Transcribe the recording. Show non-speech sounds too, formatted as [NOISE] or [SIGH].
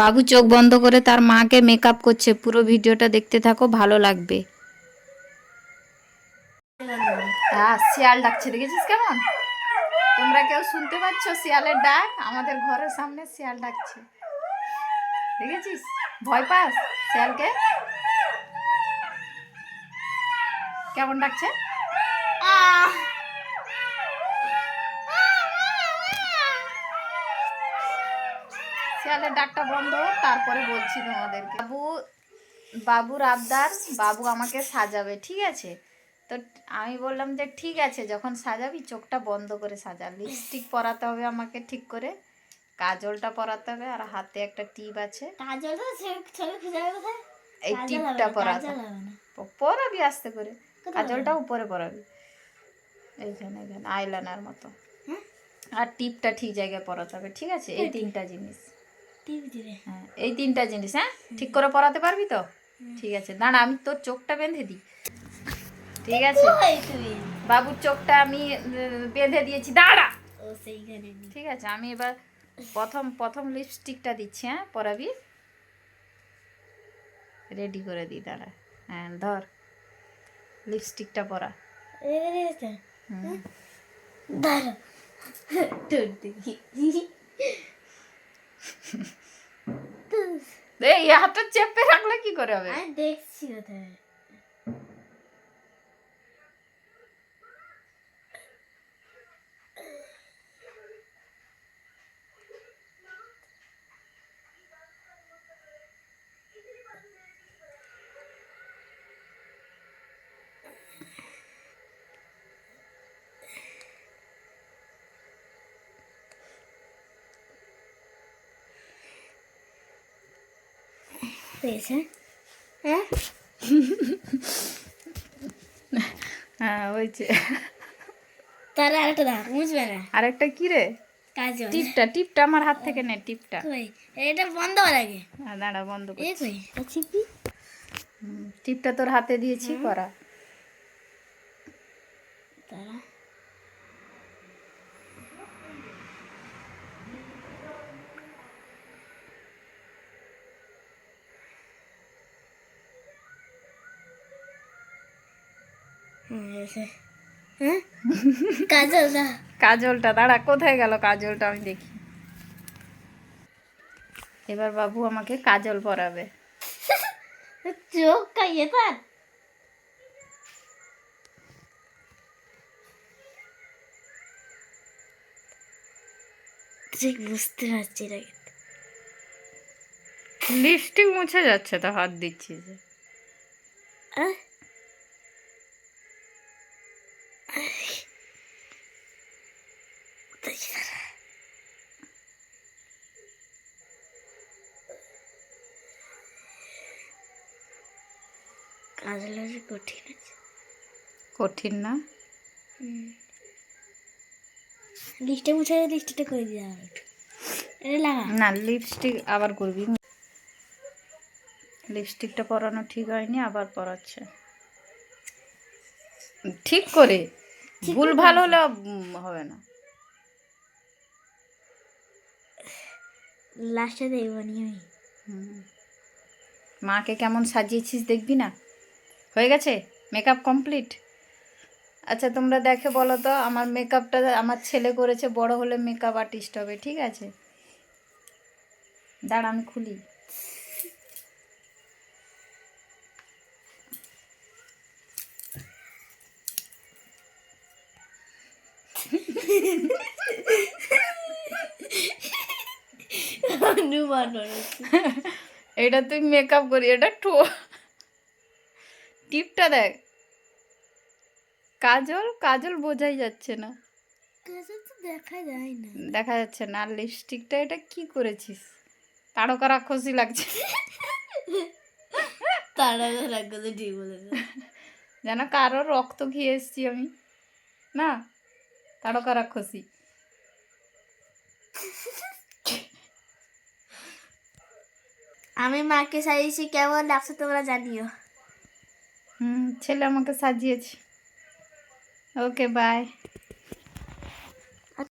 বাবু চোখ বন্ধ করে তার মাকে মেকআপ করছে। পুরো ভিডিওটা দেখতে থাকো ভালো লাগবে। হ্যাঁ শিয়াল ডাকছে দেখেছিস কেমন? তোমরা কেউ শুনতে পাচ্ছ শিয়ালের ডাক? আমাদের ঘরের সামনে শিয়াল ডাকছে। দেখেছিস? ভয় পাস শিয়ালকে? কেমন ডাকছে? শিয়ালের ডাকটা বন্ধ তারপরে বলছি তোমাদেরকে। বাবু বাবুর আবদার বাবু আমাকে সাজাবে ঠিক আছে? তো আমি বললাম যে ঠিক আছে যখন সাজাবি চোখটা বন্ধ করে সাজা। লিপস্টিক পরাতে হবে আমাকে ঠিক করে কাজলটা পরাতে হবে আর হাতে একটা টিপ আছে। এই টিপটা পরাতে পরাবি আস্তে করে। কাজলটা উপরে পরাবি। এইখানে এইখানে আইলাইনার মতো। হ্যাঁ? আর টিপটা ঠিক জায়গায় পরাতে হবে ঠিক আছে? এই তিনটা জিনিস। হ্যাঁ এই তিনটা জিনিস হ্যাঁ? ঠিক করে পরাতে পারবি তো? ঠিক আছে। দাঁড়া আমি তোর চোখটা বেঁধে দিই। ঠিক আছে? বাবুর চোখটা আমি বেঁধে দিয়েছি। দাঁড়া! ও ঠিক আছে আমি এবার প্রথম প্রথম লিপস্টিকটা দিচ্ছি হ্যাঁ? পরাবি? রেডি করে দিই দাঁড়া। হ্যাঁ ধর। লিপস্টিকটা পরা? হুম। দাঁড়াও। ঠোঁট দেখি। এই হাতটা চেপে রাখলে কি করে হবে? দেখছি হয়েছে। হ্যাঁ? [LAUGHS] হ্যাঁ হয়েছে তারা আরেকটা দাও বুঝবে না। আরেকটা কি রে? কাজল। টিপটা টিপটা আমার হাত থেকে নে টিপটা। এটা বন্ধ আগে। হ্যাঁ, দাঁড়া বন্ধ হুম, টিপটা তোর হাতে দিয়েছি করা তারা হুম, হয়েছে। হ্যাঁ কাজল দা কাজলটা দাঁড়া কোথায় গেল কাজলটা আমি দেখি এবার বাবু আমাকে কাজল পরাবে চোখ কাইয়ে তার ঠিক বুঝতে পারছি না। লিপস্টিক মুছে যাচ্ছে তো হাত দিচ্ছি যে কাজল কঠিন আছে। কঠিন না? লিস্টে মুছে লিস্টটা করে দিয়ে আমার একটু এটা লাগা। না লিপস্টিক আবার করবি। লিপস্টিকটা পরানো ঠিক হয়নি আবার পরাচ্ছে। ঠিক করে। ভুল ভালো হলে হবে না। লাস্টে দেখব নি আমি। মাকে কেমন সাজিয়েছিস দেখবি না? হয়ে গেছে? মেকআপ কমপ্লিট আচ্ছা তোমরা দেখে বলো তো আমার মেকআপটা আমার ছেলে করেছে বড় হলে মেকআপ আর্টিস্ট হবে ঠিক আছে? দাঁড়া আমি খুলি। [LAUGHS] এটা তুই মেকআপ করি এটা ঠো টিপটা দেখ। কাজল কাজল বোঝাই যাচ্ছে না। কাজল তো দেখা যায় না। দেখা যাচ্ছে না। লিপস্টিকটা এটা কি করেছিস? তারকা রাক্ষসী লাগছে। ঠিক যেন কারও রক্ত খেয়ে এসছি আমি না? তারকা রাক্ষসী আমি মাকে সাজিয়েছি কেমন লাগছে তোমরা জানিও। হুম ছেলে আমাকে সাজিয়েছে। Okay bye